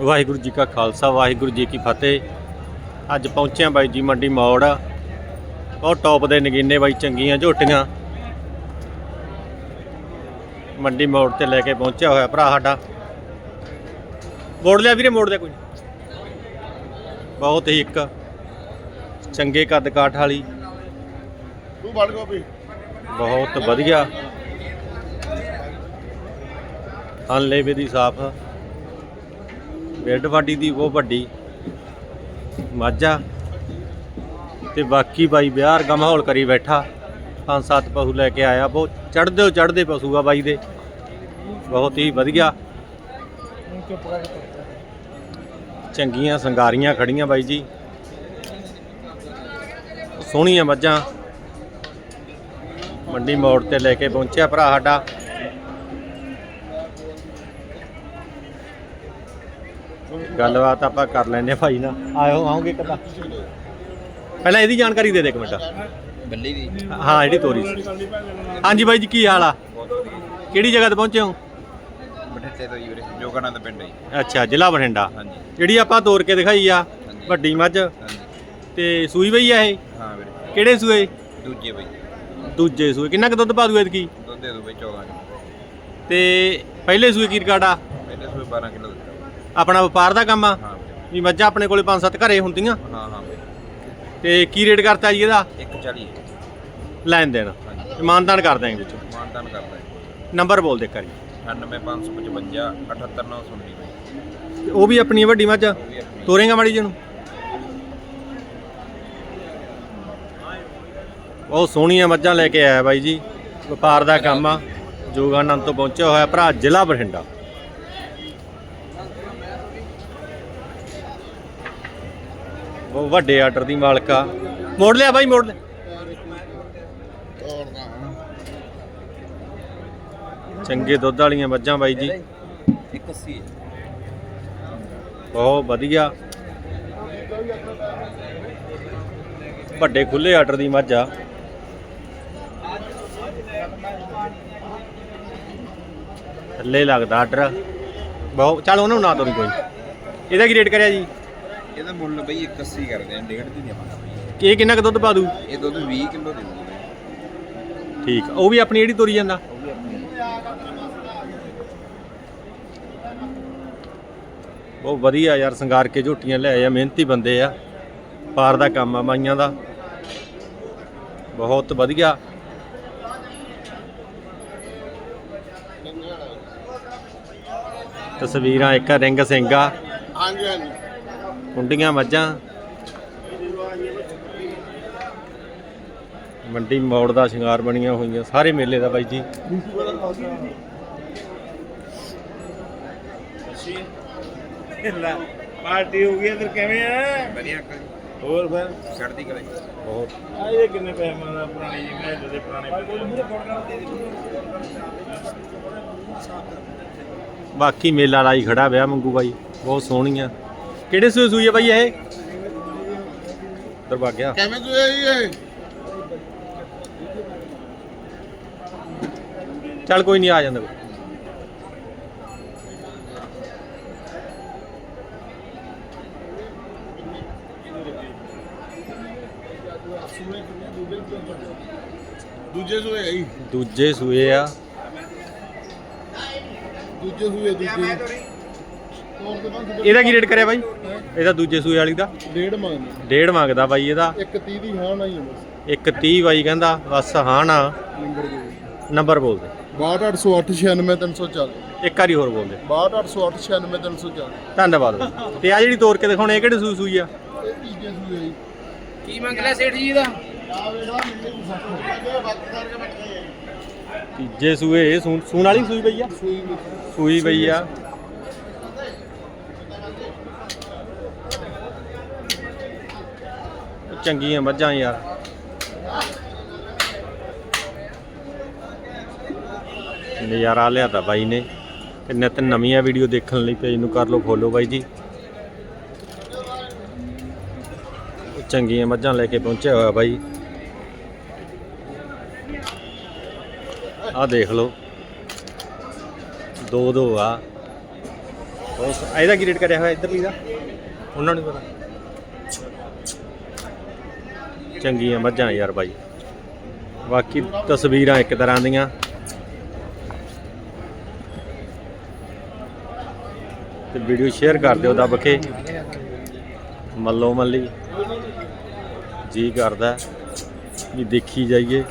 ਵਾਹਿਗੁਰੂ ਜੀ ਕਾ ਖਾਲਸਾ ਵਾਹਿਗੁਰੂ ਜੀ ਕੀ ਫਤਿਹ। ਅੱਜ ਪਹੁੰਚਿਆ ਬਾਈ ਜੀ ਮੰਡੀ ਮੌੜ। ਬਹੁਤ ਟੌਪ ਦੇ ਨਗੀਨੇ ਬਾਈ ਚੰਗੀਆਂ ਝੋਟੀਆਂ। ਮੰਡੀ ਮੌੜ ਤੇ ਲੈ ਕੇ ਪਹੁੰਚਿਆ ਹੋਇਆ ਭਰਾ ਸਾਡਾ। ਮੋੜ ਲਿਆ ਵੀਰੇ ਮੋੜ ਲਿਆ ਕੋਈ ਬਹੁਤ ਹੀ ਇੱਕ ਚੰਗੇ ਕੱਦ ਕਾਠ ਵਾਲੀ। ਤੂੰ ਬਣ ਗੋਪੀ। ਬਹੁਤ ਵਧੀਆ। ਹਨਲੇਵੇ ਦੀ ਸਾਫ਼। ਬੈੱਡ ਵਾਡੀ ਦੀ ਬਹੁਤ ਵੱਡੀ ਮਾਝਾ ਤੇ ਬਾਕੀ ਬਾਈ ਵਿਆਹ ਵਰਗਾ ਮਾਹੌਲ ਕਰੀ ਬੈਠਾ। ਪੰਜ ਸੱਤ ਪਸ਼ੂ ਲੈ ਕੇ ਆਇਆ। ਬਹੁਤ ਚੜਦੇ ਚੜਦੇ ਪਸ਼ੂ ਆ ਬਾਈ ਦੇ। ਬਹੁਤ ਹੀ ਵਧੀਆ। ਚੰਗੀਆਂ ਸੰਗਾਰੀਆਂ ਖੜੀਆਂ ਬਾਈ ਜੀ। ਸੋਹਣੀਆਂ ਮੱਝਾਂ। ਮੰਡੀ ਮੋੜ ਤੇ ਲੈ ਕੇ ਪਹੁੰਚਿਆ ਭਰਾ ਸਾਡਾ। ਗੱਲਬਾਤ ਆਪਾਂ ਕਰ ਲੈਨੇ ਭਾਈ ਨਾਲ। ਆਇਓ ਆਉਂਗੇ ਕਦਾ ਪਹਿਲਾਂ ਇਹਦੀ ਜਾਣਕਾਰੀ ਦੇ ਦੇ ਇੱਕ ਮਿੰਟ। ਬੱਲੀ ਦੀ। ਹਾਂ ਜਿਹੜੀ ਤੋਰੀ ਸੀ। ਹਾਂਜੀ ਬਾਈ ਜੀ ਕੀ ਹਾਲ ਆ? ਕਿਹੜੀ ਜਗ੍ਹਾ ਤੇ ਪਹੁੰਚੇ ਹੋ? ਬਠਿੰਡੇ ਤੋਂ ਵੀਰੇ ਜੋਗਾਨੰਦ ਦਾ ਪਿੰਡ ਹੈ ਜੀ। ਅੱਛਾ ਜ਼ਿਲ੍ਹਾ ਬਠਿੰਡਾ। ਹਾਂਜੀ। ਜਿਹੜੀ ਆਪਾਂ ਤੋਰ ਕੇ ਦਿਖਾਈ ਆ। ਵੱਡੀ ਮੱਝ। ਤੇ ਸੂਈ ਬਈ ਆ ਇਹ? ਹਾਂ ਵੀਰੇ। ਕਿਹੜੇ ਸੂਏ? ਦੂਜੇ ਬਈ। ਦੂਜੇ ਸੂਏ। ਕਿੰਨਾ ਕੁ ਦੁੱਧ ਪਾ ਦੂ ਐਤਕੀ ਦੁੱਧ ਦੇ ਦੋ ਬਈ 14 ਕਿਲੋ। ਤੇ ਪਹਿਲੇ ਸੂਏ ਕੀ ਰਿਕਾਰਡ ਆ? ਪਹਿਲੇ ਸੂਏ 12 ਕਿਲੋ ਆਪਣਾ ਵਪਾਰ ਦਾ ਕੰਮ ਆ। ਹਾਂ। ਵੀਰੇ ਵੀ ਮੱਝਾਂ ਆਪਣੇ ਕੋਲੇ 5-7 ਘਰੇ ਹੁੰਦੀਆਂ। ਹਾਂ ਹਾਂ। ਵੀਰੇ ਤੇ ਕੀ ਰੇਟ ਕਰਤਾ ਜੀ ਇਹਦਾ? 140 ਲੈਣ ਦੇਣ। ਹਾਂਜੀ। ਇਮਾਨਦਾਨ ਕਰ ਦਾਂਗੇ ਵਿੱਚੋਂ। ਮਾਨਦਾਨ ਕਰਦਾ ਹੈ ਨੰਬਰ ਬੋਲ ਦੇ ਕਰੀ 98555 78919 ਬਈ ਤੇ ਉਹ ਵੀ ਆਪਣੀ ਵੱਡੀ ਮੱਝ ਆ। ਉਹ ਵੀ ਆਪਣੀ। ਤੋਰੇਗਾ ਮਾੜੀ ਜੀ ਨੂੰ ਬਹੁਤ ਸੋਹਣੀਆਂ ਮੱਝਾਂ ਲੈ ਕੇ ਆਇਆ ਬਾਈ ਜੀ। ਵਪਾਰ ਦਾ ਕੰਮ ਆ। ਜੋਗਾਨੰਦ ਤੋਂ ਪਹੁੰਚਿਆ ਹੋਇਆ ਭਰਾ ਜ਼ਿਲ੍ਹਾ ਬਠਿੰਡਾ। ਉਹ ਵੱਡੇ ਆਰਡਰ ਦੀ ਮਾਲਕ ਆ। ਮੋੜ ਲਿਆ ਬਾਈ, ਮੋੜ ਲਿਆ। ਚੰਗੇ ਦੁੱਧ ਵਾਲੀਆਂ ਮੱਝਾਂ ਬਾਈ ਜੀ। 180 ਬਹੁਤ ਵਧੀਆ। ਵੱਡੇ ਖੁੱਲੇ ਆਰਡਰ ਦੀ ਮੱਝ ਆ। ਥੱਲੇ ਲੱਗਦਾ ਆਰਡਰ। ਬਹੁਤ ਚੱਲ ਉਹਨਾਂ ਨੂੰ ਨਾ ਤੋਰੀ ਕੋਈ। ਇਹਦਾ ਕੀ ਰੇਟ ਕਰਿਆ ਜੀ? ਇਹਦਾ ਮੁੱਲ ਬਈ 180 ਕਰਦੇ ਆ ਡੇਢ ਦੀ ਦੇਵਾਂਗਾ ਬਈ। ਇਹ ਕਿੰਨਾ ਕੁ ਦੁੱਧ ਪਾ ਦੂ? ਇਹ ਦੁੱਧ 20 ਕਿਲੋ ਦੇ ਬਈ। ਠੀਕ ਆ। ਉਹ ਵੀ ਆਪਣੀ ਜਿਹੜੀ ਤੋਰੀ ਜਾਂਦਾ? ਉਹ ਵੀ ਆਪਣੀ। ਬਹੁਤ ਵਧੀਆ ਯਾਰ ਸ਼ਿੰਗਾਰ ਕੇ ਝੋਟੀਆਂ ਲੈ ਆ ਮਿਹਨਤੀ ਬੰਦੇ ਆ। ਪਾਰ ਦਾ ਕੰਮ ਆ ਮਾਈਆਂ ਦਾ। ਬਹੁਤ ਵਧੀਆ। ਤਸਵੀਰਾਂ ਇੱਕ ਰਿੰਗ ਸਿੰਘਾ ਹਾਂਜੀ ਹਾਂਜੀ। ਕੁੰਡੀਆਂ ਮੱਝਾਂ। ਮੰਡੀ ਮੌੜ ਦਾ ਸ਼ਿੰਗਾਰ ਬਣੀਆਂ ਹੋਈਆਂ ਸਾਰੇ ਮੇਲੇ ਦਾ ਬਾਈ ਜੀ। ਪਾਰਟੀ ਹੋ ਗਈ ਫਿਰ ਕਿਵੇਂ ਆ? ਵਧੀਆ ਅੰਕਲ ਹੋਰ ਫਿਰ? ਕਲਾ ਜੀ। ਬਹੁਤ। ਆ ਇਹ ਕਿੰਨੇ ਪੈਸੇ ਮੰਗਦਾ ਪੁਰਾਣੀ ਜੀ ਮੈਂ ਦੇ ਪੁਰਾਣੇ ਬਾਕੀ ਮੇਲਾ ਲਾਈ ਖੜਾ ਵਿਆਹ ਮੰਗੂ ਬਾਈ ਬਹੁਤ ਸੋਹਣੀਆਂ। ਕਿਹੜੇ ਸੂਏ ਸੂਈ ਆ ਬਾਈ ਇਹ? ਦਰਵਾ ਗਿਆ। ਕਿਵੇਂ ਤੂੰ ਇਹ? ਚੱਲ ਕੋਈ ਨਹੀਂ ਆ ਜਾਂਦਾ ਕੋਈ। ਦੂਜੇ ਸੂਏ ਆਈ ਦੂਜੇ ਸੂਏ ਆ। ਦੂਜੇ ਸੂਏ ਦੂਜੇ। ਬੰਦ ਇਹਦਾ ਕੀ ਰੇਟ ਕਰਿਆ ਬਾਈ? ਇਹਦਾ ਦੂਜੇ ਸੂਏ ਵਾਲੀ ਦਾ? ਡੇਢ ਮੰਗਦੇ। ਡੇਢ ਮੰਗਦਾ ਬਾਈ ਇਹਦਾ। ਇੱਕ 30 ਦੀ ਹਾਂ ਨਹੀਂ ਬਸ ਇੱਕ 30 ਬਾਈ ਕਹਿੰਦਾ ਬਸ ਹਾਂ ਨਾ। ਨੰਬਰ ਦੇ ਨੰਬਰ ਬੋਲ ਦੇ। 62808 ਇੱਕ ਵਾਰੀ ਹੋਰ ਬੋਲ ਦੇ। 62808 ਧੰਨਵਾਦ ਤੇ ਆ ਜਿਹੜੀ ਤੋਰ ਕੇ ਦਿਖਾਉਣੇ ਇਹ ਕਿਹੜੇ ਸੂਈ ਸੂਈ ਆ? ਇਹ ਤੀਜੇ ਸੂਏ ਆਈ ਕੀ ਮੰਗ ਲਿਆ ਸੇਠ ਜੀ ਦਾ ਆ ਵੇਖਾ ਮਿਲਦੇ ਨੂੰ ਸੱਤ ਬਾਕੀ ਕਰਕੇ ਬੈਠੇ ਤੀਜੇ ਸੂਏ ਇਹ ਸੂਣ ਸੂਣ ਵਾਲੀ ਸੂਈ ਪਈ ਆ? ਸੂਈ ਵਿੱਚ ਸੂਈ ਪਈ ਆ। ਚੰਗੀਆਂ ਮੱਝਾਂ ਯਾਰ। ਨਜ਼ਾਰਾ ਲਿਆਤਾ ਬਾਈ ਨੇ। ਤੇ ਨਿਤ ਨਵੀਆਂ ਵੀਡੀਓ ਦੇਖਣ ਲਈ ਪੇਜ ਨੂੰ ਕਰ ਲਓ ਫੋਲੋ ਬਾਈ ਜੀ। ਚੰਗੀਆਂ ਮੱਝਾਂ ਲੈ ਕੇ ਪਹੁੰਚਿਆ ਹੋਇਆ ਬਾਈ। ਆ ਦੇਖ ਲਓ। ਦੋ ਦੋ ਆ। ਉਸ ਇਹਦਾ ਕੀ ਰੇਟ ਕਰਿਆ ਹੋਇਆ ਇੱਧਰਲੀ ਦਾ? ਉਹਨਾਂ ਨੂੰ ਪਤਾ। ਚੰਗੀਆਂ ਮੱਝਾਂ ਯਾਰ ਬਾਈ। ਬਾਕੀ ਤਸਵੀਰਾਂ ਇੱਕ ਤਰ੍ਹਾਂ ਦੀਆਂ। ਤੇ ਵੀਡੀਓ ਸ਼ੇਅਰ ਕਰ ਦਿਓ ਦੱਬ ਕੇ। ਮੱਲੋ ਮੱਲੀ। ਜੀ ਕਰਦਾ। ਵੀ ਦੇਖੀ ਜਾਈਏ।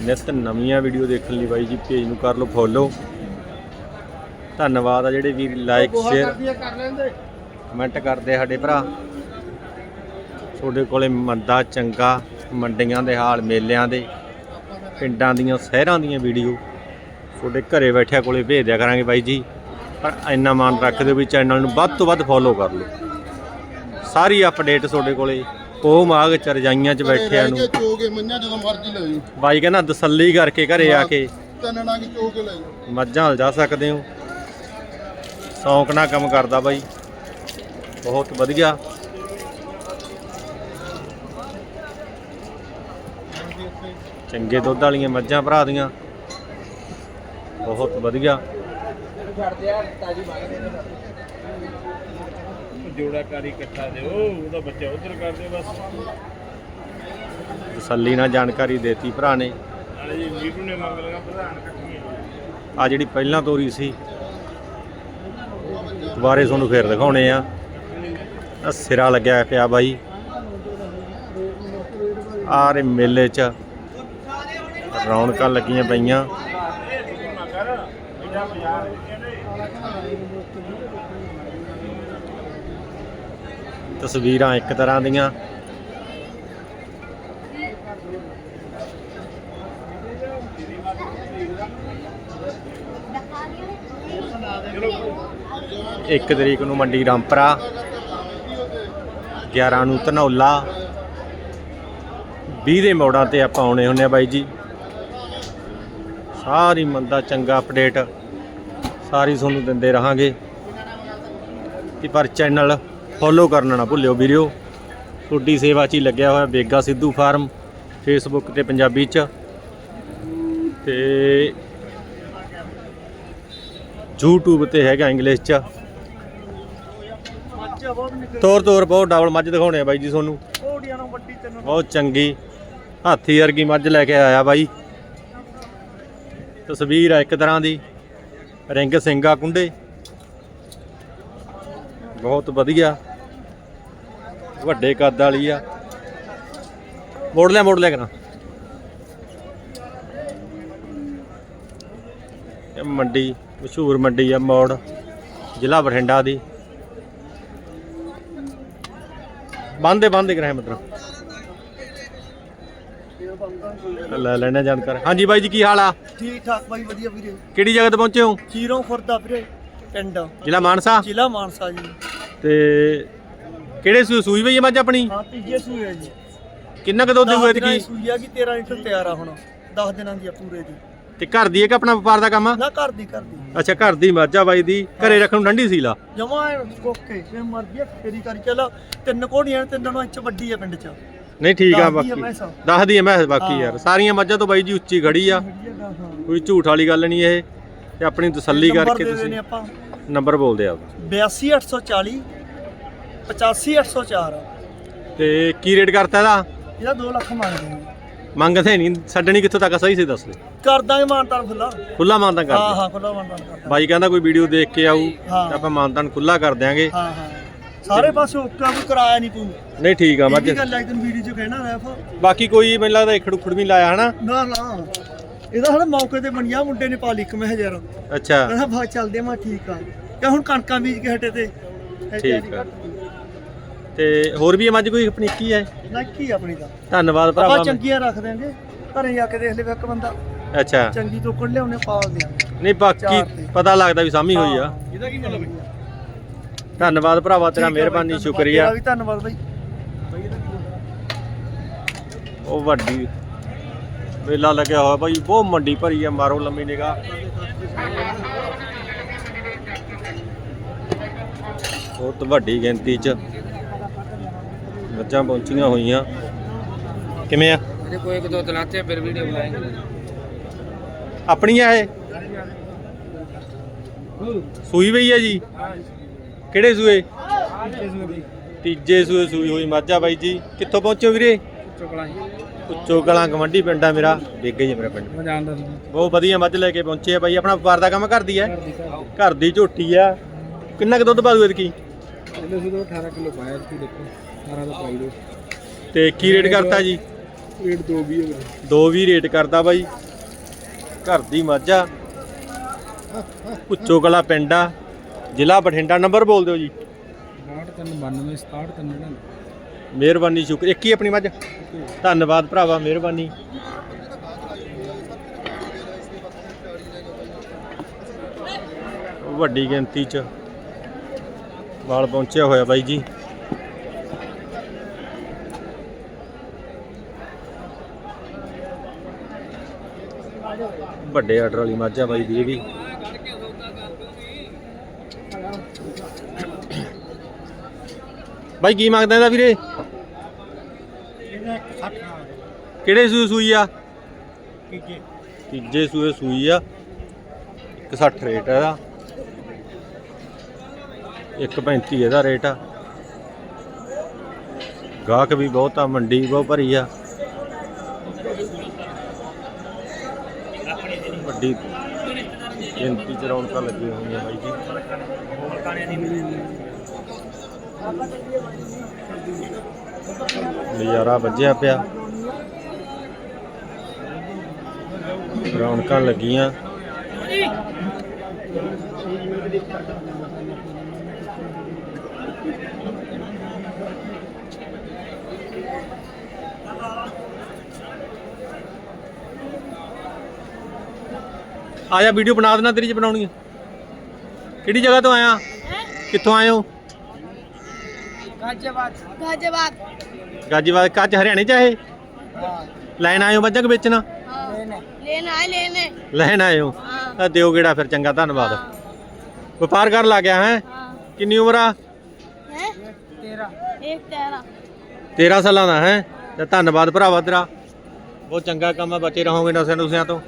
ਨਿਤ ਨਵੀਆਂ ਵੀਡੀਓ ਦੇਖਣ ਲਈ ਬਾਈ ਜੀ ਪੇਜ ਨੂੰ ਕਰ ਲਓ ਫੋਲੋ। ਧੰਨਵਾਦ ਆ ਜਿਹੜੇ ਵੀਰ ਲਾਈਕ ਸ਼ੇਅਰ ਕਮੈਂਟ ਕਰਦੇ ਸਾਡੇ ਭਰਾ। ਤੁਹਾਡੇ ਕੋਲੇ ਮੰਦਾ, ਚੰਗਾ, ਮੰਡੀਆਂ ਦੇ ਹਾਲ, ਮੇਲਿਆਂ ਦੇ, ਪਿੰਡਾਂ ਦੀਆਂ, ਸ਼ਹਿਰਾਂ ਦੀਆਂ ਵੀਡੀਓ ਤੁਹਾਡੇ ਘਰੇ ਬੈਠਿਆ ਕੋਲੇ ਭੇਜ ਦਿਆ ਕਰਾਂਗੇ ਬਾਈ ਜੀ। ਪਰ ਇੰਨਾ ਮਾਨ ਰੱਖ ਦਿਓ ਵੀ ਚੈਨਲ ਨੂੰ ਵੱਧ ਤੋਂ ਵੱਧ ਫੋਲੋ ਕਰ ਲਓ। ਸਾਰੀ ਅਪਡੇਟ ਤੁਹਾਡੇ ਕੋਲੇ, ਉਹ ਮਾਗ ਚਰਜਾਈਆਂ 'ਚ ਬੈਠਿਆਂ ਨੂੰ। ਚੋਗੇ ਮੰਨਿਆ ਜਦੋਂ ਮਰਜ਼ੀ ਲੈ ਜਾਓ ਬਾਈ ਕਹਿੰਦਾ ਤਸੱਲੀ ਕਰਕੇ ਘਰੇ ਆ ਕੇ ਤਨਣਾ ਕੀ ਚੋਗੇ ਲੈ ਜਾਓ ਮੱਝਾਂ ਹਲ ਜਾ ਸਕਦੇ ਹੋ। ਸ਼ੌਂਕ ਨਾਲ ਕੰਮ ਕਰਦਾ ਬਾਈ। ਬਹੁਤ ਵਧੀਆ। ਚੰਗੇ ਦੁੱਧ ਵਾਲੀਆਂ ਮੱਝਾਂ ਭਰਾ ਦੀਆਂ। ਬਹੁਤ ਵਧੀਆ। ਜੋੜਾ ਕਾਰੀ ਇਕੱਠਾ ਦਿਓ ਉਹਦਾ ਬੱਚਾ ਉਧਰ ਕਰ ਦਿਓ ਬਸ। ਤਸੱਲੀ ਨਾਲ ਜਾਣਕਾਰੀ ਦੇਤੀ ਭਰਾ ਨੇ। ਆ ਜਿਹੜੀ ਪਹਿਲਾਂ ਤੋਰੀ ਸੀ ਦੁਬਾਰੇ ਤੁਹਾਨੂੰ ਫੇਰ ਦਿਖਾਉਣੇ ਆ। ਆ ਸਿਰਾ ਲੱਗਿਆ ਪਿਆ ਬਾਈ। ਆਰੇ ਮੇਲੇ 'ਚ ਰੌਣਕਾਂ ਲੱਗੀਆਂ ਪਈਆਂ। ਤਸਵੀਰਾਂ ਇੱਕ ਤਰ੍ਹਾਂ ਦੀਆਂ। ਇੱਕ ਤਰੀਕ ਨੂੰ ਮੰਡੀ ਰਾਮਪਰਾ 11 ਨੂੰ ਧਨੌਲਾ। 20 ਦੇ ਮੋੜਾਂ ਤੇ ਆਪਾਂ ਆਉਣੇ ਹੁੰਨੇ ਆ ਬਾਈ ਜੀ। ਸਾਰੀ ਮੰਦਾ ਚੰਗਾ ਅਪਡੇਟ ਸਾਰੀ ਤੁਹਾਨੂੰ ਦਿੰਦੇ ਰਹਾਂਗੇ। ਤੇ ਪਰ ਚੈਨਲ ਫੋਲੋ ਕਰਨਾ ਨਾ ਭੁੱਲਿਓ ਵੀਰਿਓ ਤੁਹਾਡੀ ਸੇਵਾ 'ਚ ਹੀ ਲੱਗਿਆ ਹੋਇਆ ਬੇਗਾ ਸਿੱਧੂ ਫਾਰਮ ਫੇਸਬੁੱਕ ਤੇ ਪੰਜਾਬੀ 'ਚ। ਤੇ YouTube ਤੇ ਹੈਗਾ ਇੰਗਲਿਸ਼ 'ਚ। ਤੋਰ ਤੋਰ ਬਹੁਤ ਡਬਲ ਮੱਝ ਦਿਖਾਉਣੇ ਆ ਬਾਈ ਜੀ ਤੁਹਾਨੂੰ। ਬਹੁਤ ਚੰਗੀ। ਹਾਥੀ ਵਰਗੀ ਮੱਝ ਲੈ ਕੇ ਆਇਆ ਬਾਈ। ਤਸਵੀਰ ਆ ਇੱਕ ਤਰ੍ਹਾਂ ਦੀ। ਰਿੰਗ ਸਿੰਘਾ ਕੁੰਡੇ। ਬਹੁਤ ਵਧੀਆ। ਵੱਡੇ ਕੱਦ ਵਾਲੀ ਆ। ਮੋੜ ਲਿਆ ਮੋੜ ਲਿਆ ਕਰਾਂ। ਇਹ ਮੰਡੀ, ਮਸ਼ਹੂਰ ਮੰਡੀ ਆ ਮੋੜ, ਜ਼ਿਲ੍ਹਾ ਬਠਿੰਡਾ ਦੀ। ਬੰਦੇ ਬੰਦੇ ਕਰਾਂ ਮਤਲਬ। ਲੈ ਲੈਣਾ ਜਾਣਕਾਰੀ। ਹਾਂਜੀ ਬਾਈ ਜੀ ਕੀ ਹਾਲ ਆ? ਠੀਕ ਠਾਕ ਬਾਈ ਵਧੀਆ ਵੀਰੇ। ਕਿਹੜੀ ਜਗ੍ਹਾ ਤੇ ਪਹੁੰਚੇ ਹੋ? ਚੀਰੋਂ ਖੁਰਦਾ ਵੀਰੇ ਪਿੰਡ। ਜ਼ਿਲ੍ਹਾ ਮਾਨਸਾ? ਜ਼ਿਲ੍ਹਾ ਮਾਨਸਾ ਜੀ। ਤੇ ਕਿਹੜੇ ਸੂ ਸੂਈ ਬਈ ਇਹ ਮੱਝ ਆਪਣੀ? ਹਾਂ ਤੀਜੇ ਸੂਏ ਆ ਜੀ। ਕਿੰਨਾ ਕੁ ਦੁੱਧ ਦਸ ਹੋਇਆ ਦਿਨਾਂ ਦੀ ਕੀ ਸੂਈ ਆ ਕਿ 13 ਲੀਟਰ ਤਿਆਰ ਆ ਹੁਣ। 10 ਦਿਨਾਂ ਦੀ ਆ ਪੂਰੇ ਦੀ। ਤੇ ਘਰ ਦੀ ਹੈ ਕਿ ਆਪਣਾ ਵਪਾਰ ਦਾ ਕੰਮ ਆ? ਨਾ ਕਰਦੀ ਕਰਦੀ ਅੱਛਾ ਘਰ ਦੀ ਮੱਝ ਆ ਬਾਈ ਦੀ। ਘਰੇ ਰੱਖਣ ਨੂੰ ਠੰਡੀ ਸੀ ਲਾ ਜਮਾ ਓਕੇ ਜੇ ਮਰਦੀ ਆ ਫੇਰੀ ਕਰ ਚੱਲ। ਤਿੰਨ ਕੋੜੀਆਂ ਤਿੰਨਾਂ ਨੂੰ ਇੰਚ ਵੱਡੀ ਆ ਪਿੰਡ ਚ। ਨਹੀਂ ਠੀਕ ਆ ਬਾਕੀ। ਦੱਸਦੀ ਮੈਂ ਬਾਕੀ। ਯਾਰ। ਸਾਰੀਆਂ ਮੱਝਾਂ ਤੋਂ ਬਾਈ ਜੀ ਉੱਚੀ ਖੜੀ ਆ। ਕੋਈ ਝੂਠ ਵਾਲੀ ਗੱਲ ਨਹੀਂ ਇਹ। ਤੇ ਆਪਣੀ ਤਸੱਲੀ ਕਰਕੇ ਤੁਸੀਂ ਨੰਬਰ ਬੋਲਦੇ ਆ। 82840 85804 ਤੇ ਕੀ ਰੇਟ ਕਰਤਾ ਇਹਦਾ? ਇਹਦਾ 2 ਲੱਖ ਮੰਗਦੇ ਆ ਮੰਗਦੇ ਨਹੀਂ। ਛੱਡਣੀ ਕਿੱਥੋਂ ਤੱਕ ਸਹੀ ਸੇ ਦੱਸ ਦੇ। ਕਰ ਦਾਂਗੇ ਮਾਨਤਾਨ ਖੁੱਲਾ ਖੁੱਲਾ ਮਾਨਤਾਨ ਕਰ ਹਾਂ ਹਾਂ ਖੁੱਲਾ ਮਾਨਤਾਨ ਕਰ ਦਾਂਗੇ ਬਾਈ ਕਹਿੰਦਾ ਕੋਈ ਵੀਡੀਓ ਦੇਖ ਕੇ ਆਊ ਆਪਾਂ ਮਾਨਤਾਨ ਖੁੱਲਾ ਕਰ ਦਿਆਂਗੇ। ਹਾਂ ਹਾਂ। ਸਾਰੇ ਪਾਸੇ ਓਕਾ ਕੋਈ ਕਰਾਇਆ ਨਹੀਂ ਤੂੰ। ਨਹੀਂ ਠੀਕ ਆ ਮੱਝ ਇਹ ਗੱਲ ਇੱਕ ਦਿਨ ਵੀਡੀਓ ਚ ਕਹਿਣਾ ਰੈਫ ਬਾਕੀ ਕੋਈ ਮੈਨੂੰ ਲੱਗਦਾ ਇਖੜ ਉਖੜ ਵੀ ਲਾਇਆ ਹਨਾ? ਨਾ ਨਾ। ਇਹਦਾ ਹਣ ਮੌਕੇ ਤੇ ਬਣਿਆ ਮੁੰਡੇ ਨੇ ਪਾ ਲਈ ਇੱਕ ਮੈਂ ਹਜ਼ਾਰ ਅੱਛਾ ਕਹਿੰਦਾ ਬਾ ਚੱਲਦੇ ਮੈਂ ਠੀਕ ਆ। ਕਿ ਹੁਣ ਕਣਕਾਂ ਬੀਜ ਕੇ ਹਟੇ ਤੇ। ਠੀਕ ਆ। ਤੇ ਹੋਰ ਵੀ ਇਹ ਮੱਝ ਕੋਈ ਆਪਣੀ ਕੀ ਹੈ ਨਾ ਕੀ ਆਪਣੀ ਦਾ ਧੰਨਵਾਦ ਆਪਾਂ ਭਰਾਵਾ ਚੰਗੀਆਂ ਰੱਖ ਦਿਆਂਗੇ। ਘਰੇ ਜਾ ਕੇ ਦੇਖ ਲੈ ਇੱਕ ਬੰਦਾ। ਅੱਛਾ। ਚੰਗੀ ਤੋਂ ਕੱਢ ਲਿਆਉਣੇ ਪਾਲ ਦਿਆਂਗੇ। ਨਹੀਂ ਬਾਕੀ ਚਾਰ ਤੇ। ਪਤਾ ਲੱਗਦਾ ਵੀ ਸਾਮੀ ਹੋਈ ਆ। ਇਹਦਾ ਕੀ ਮਤਲਬ ਧੰਨਵਾਦ ਭਰਾਵਾ ਤੇਰਾ ਮਿਹਰਬਾਨੀ ਸ਼ੁਕਰੀਆ। ਵੀ ਧੰਨਵਾਦ ਬਾਈ। ਉਹ ਵੱਡੀ ਮੇਲਾ ਲੱਗਿਆ ਹੋਇਆ ਭਾਈ ਬਹੁਤ ਮੰਡੀ ਭਰੀ ਆ ਮਾਰੋ ਲੰਮੀ ਨਿਗਾ ਬਹੁਤ ਵੱਡੀ ਗਿਣਤੀ 'ਚ ਬੱਚਾਂ ਪਹੁੰਚੀਆਂ ਹੋਈਆਂ। ਕਿਵੇਂ ਆ? ਇਹਦੇ ਕੋਈ ਇੱਕ ਦੋ ਤਲਾਤੇ ਫਿਰ ਵੀਡੀਓ ਬਣਾਏਗੇ। ਆਪਣੀਆਂ ਇਹ? ਸੂਈ ਪਈ ਹੈ ਜੀ। ਕਿਹੜੇ ਸੂਏ? ਤੀਜੇ ਸੂਏ ਸੂਈ ਹੋਈ ਮਾਝਾ ਬਾਈ ਜੀ। ਕਿੱਥੋਂ ਪਹੁੰਚੇ ਹੋ ਵੀਰੇ? ਉੱਚੋ ਕਲਾਂ ਗਵੰਡੀ ਪਿੰਡ ਆ ਮੇਰਾ। ਬੇਗੇ ਜੀ ਮੇਰਾ ਪਿੰਡ। ਬਹੁਤ ਵਧੀਆ ਮੱਝ ਲੈ ਕੇ ਪਹੁੰਚੇ ਆ ਬਾਈ। ਆਪਣਾ ਵਪਾਰ ਦਾ ਕੰਮ ਕਰਦੀ ਹੈ ਘਰ ਦੀ ਝੋਟੀ ਆ। ਕਿੰਨਾ ਕੁ ਦੁੱਧ ਪਾਦੂ ਇਹਦੀ ਇਹਨੇ ਸਿੱਧਾ 18 ਕਿਲੋ ਪਾਇਆ ਤੁਸੀਂ ਦੇਖੋ। 18 ਦਾ ਪਾਈ ਦੋ ਤੇ ਕੀ ਰੇਟ ਕਰਤਾ ਜੀ? ਰੇਟ ਦੋ ਵੀ ਹੈ ਦੋ ਵੀ ਰੇਟ ਕਰਦਾ ਬਾਈ। ਘਰ ਦੀ ਮੱਝ ਆ। ਉੱਚੋ ਕਲਾ ਪਿੰਡ ਆ। ਜ਼ਿਲ੍ਹਾ ਬਠਿੰਡਾ ਨੰਬਰ ਬੋਲ ਦਿਓ ਜੀ। 6392 67 ਮਿਹਰਬਾਨੀ ਸ਼ੁਕਰ ਇੱਕ ਹੀ ਆਪਣੀ ਮੱਝ? ਧੰਨਵਾਦ ਭਰਾਵਾ ਮਿਹਰਬਾਨੀ। ਵੱਡੀ ਗਿਣਤੀ ਚ ਵਾਲ ਪਹੁੰਚਿਆ ਹੋਇਆ ਬਾਈ ਜੀ। ਵੱਡੇ ਆਰਡਰ ਵਾਲੀ ਮੱਝ ਆ ਬਾਈ ਦੀ ਇਹ ਵੀ। ਬਾਈ ਕੀ ਮੰਗਦਾ ਇਹਦਾ ਵੀਰੇ? ਕਿਹੜੇ ਸੂਏ ਸੂਈ ਆ? ਤੀਜੇ। ਸੂਏ ਸੂਈ ਆ। 160 ਰੇਟ ਆ ਇਹਦਾ। 135 ਇਹਦਾ ਰੇਟ ਆ। ਗਾਹਕ ਵੀ ਬਹੁਤ ਆ ਮੰਡੀ ਬਹੁਤ ਭਰੀ ਆ। ਵੱਡੀ ਗਿਣਤੀ ਚ ਰੌਣਕਾਂ ਲੱਗੀਆਂ ਹੋਈਆਂ ਬਾਈ ਜੀ। ਨਜ਼ਾਰਾ ਵੱਜਿਆ ਪਿਆ। ਰੌਣਕਾਂ ਲੱਗੀਆਂ। ਆਇਆ ਵੀਡੀਓ ਬਣਾ ਦੇਣਾ ਤੇਰੀ ਚ ਬਣਾਉਣੀ ਆ। ਕਿਹੜੀ ਜਗ੍ਹਾ ਤੋਂ ਆਇਆ? ਕਿੱਥੋਂ ਆਏ ਹੋ? गाजियाबाद ਗਾਜੀਵਾਦ ਕੱਚ ਹਰਿਆਣੇ ਚ ਆਏ ਲੈਣ ਆਏ ਹੋ ਮੱਝਾਂ ਕਿ ਵੇਚਣਾ लेना है लेने ਲੈਣ ਆਏ ਹੋ हाँ ਆ ਦਿਓ ਕਿਹੜਾ ਫਿਰ ਚੰਗਾ ਧੰਨਵਾਦ ਵਪਾਰ ਕਰਨ ਲੱਗ ਗਿਆ ਹੈ हाँ ਕਿੰਨੀ ਉਮਰ ਆ हैं एक तेरह 13 ਸਾਲਾਂ ਦਾ ਹੈ ਤੇ ਧੰਨਵਾਦ ਭਰਾਵਾ ਤੇਰਾ ਬਹੁਤ ਚੰਗਾ ਕੰਮ ਆ ਬਚੇ ਰਹੋਗੇ ਨਸ਼ਿਆਂ ਨੁਸਿਆਂ ਤੋਂ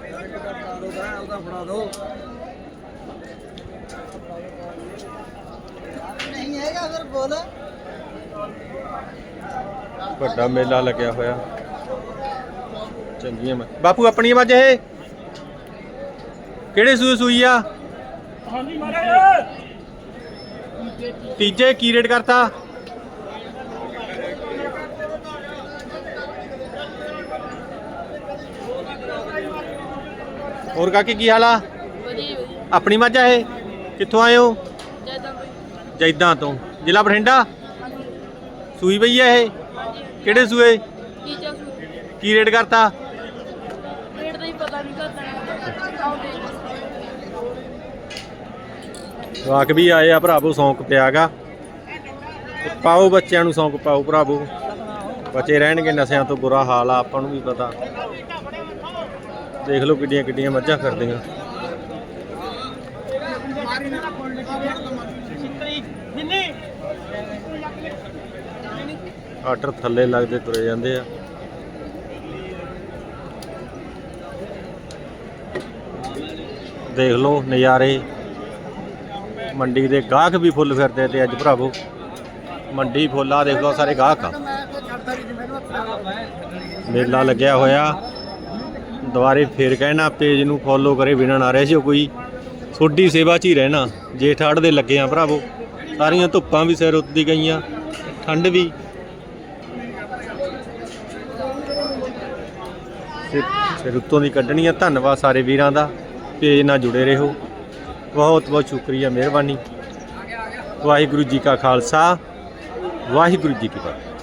ਨਹੀਂ ਹੈਗਾ ਫਿਰ ਬੋਲ ਵੱਡਾ ਮੇਲਾ ਲੱਗਿਆ ਹੋਇਆ। ਚੰਗੀਆਂ ਮੈਂ ਬਾਪੂ ਆਪਣੀ ਆਵਾਜ਼ ਇਹ। ਕਿਹੜੇ ਸੂਏ ਸੂਈ ਆ? ਤੀਜੇ ਕੀ ਰੇਟ ਕਰਤਾ? ਹੋਰ ਕਾਕੀ ਕੀ ਹਾਲ ਆ? ਆਪਣੀ ਮੱਝ ਆ ਇਹ। ਕਿੱਥੋਂ ਆਏ ਹੋ? ਜੈਦਾਂ ਤੋਂ। ਜ਼ਿਲ੍ਹਾ ਬਠਿੰਡਾ? ਸੂਈ ਪਈ ਹੈ ਇਹ? ਕਿਹੜੇ ਸੂਏ? ਕੀ ਰੇਟ ਕਰਤਾ? ਰੇਟ ਦਾ ਹੀ ਪਤਾ ਨਹੀਂ ਕਰਦਾ ਵਾਕ ਵੀ ਆਏ ਆ ਭਰਾਵੋ ਸੌਂਕ ਪਿਆਗਾ ਪਾਓ ਬੱਚਿਆਂ ਨੂੰ ਸੌਂਕ ਪਾਓ ਭਰਾਵੋ। ਬੱਚੇ ਰਹਿਣਗੇ ਨਸ਼ਿਆਂ ਤੋਂ ਬੁਰਾ ਹਾਲ ਆ ਆਪਾਂ ਨੂੰ ਵੀ ਪਤਾ। ਦੇਖ ਲਓ ਕਿੱਡੀਆਂ ਕਿੱਡੀਆਂ ਮੱਝਾਂ ਕਰਦੀਆਂ ਜਿੰਨੇ। ਆਰਡਰ ਥੱਲੇ ਲੱਗਦੇ ਤੁਰੇ ਜਾਂਦੇ ਆ। ਦੇਖ ਲਓ ਨਜ਼ਾਰੇ। ਮੰਡੀ ਦੇ ਗਾਹਕ ਵੀ ਫੁੱਲ ਫਿਰਦੇ ਤੇ ਅੱਜ ਭਰਾਵੋ, ਮੰਡੀ ਫੁੱਲ ਆ, ਦੇਖ ਲਓ ਸਾਰੇ ਗਾਹਕ ਆ। ਮੇਲਾ ਲੱਗਿਆ ਹੋਇਆ। ਦੁਬਾਰੇ ਫੇਰ ਕਹਿਣਾ ਪੇਜ ਨੂੰ ਫੋਲੋ ਕਰੇ ਬਿਨਾਂ ਨਾ ਰਹੇ ਸੀ ਕੋਈ। ਤੁਹਾਡੀ ਸੇਵਾ 'ਚ ਹੀ ਰਹਿਣਾ। ਜੇਠ ਹਾੜ ਦੇ ਲੱਗੇ ਆ ਭਰਾਵੋ। ਸਾਰੀਆਂ ਧੁੱਪਾਂ ਵੀ ਸਿਰ ਉੱਤਦੀ ਗਈਆਂ। ਠੰਡ ਵੀ। ਸਿਰ- ਸਿਰ ਉੱਤੋਂ ਦੀ ਕੱਢਣੀ ਆ। ਧੰਨਵਾਦ ਸਾਰੇ ਵੀਰਾਂ ਦਾ ਪੇਜ ਨਾਲ ਜੁੜੇ ਰਹੋ। ਬਹੁਤ ਬਹੁਤ ਸ਼ੁਕਰੀਆ, ਮਿਹਰਬਾਨੀ। ਵਾਹਿਗੁਰੂ ਜੀ ਕਾ ਖਾਲਸਾ, ਵਾਹਿਗੁਰੂ ਜੀ ਕੀ ਫਤਿਹ।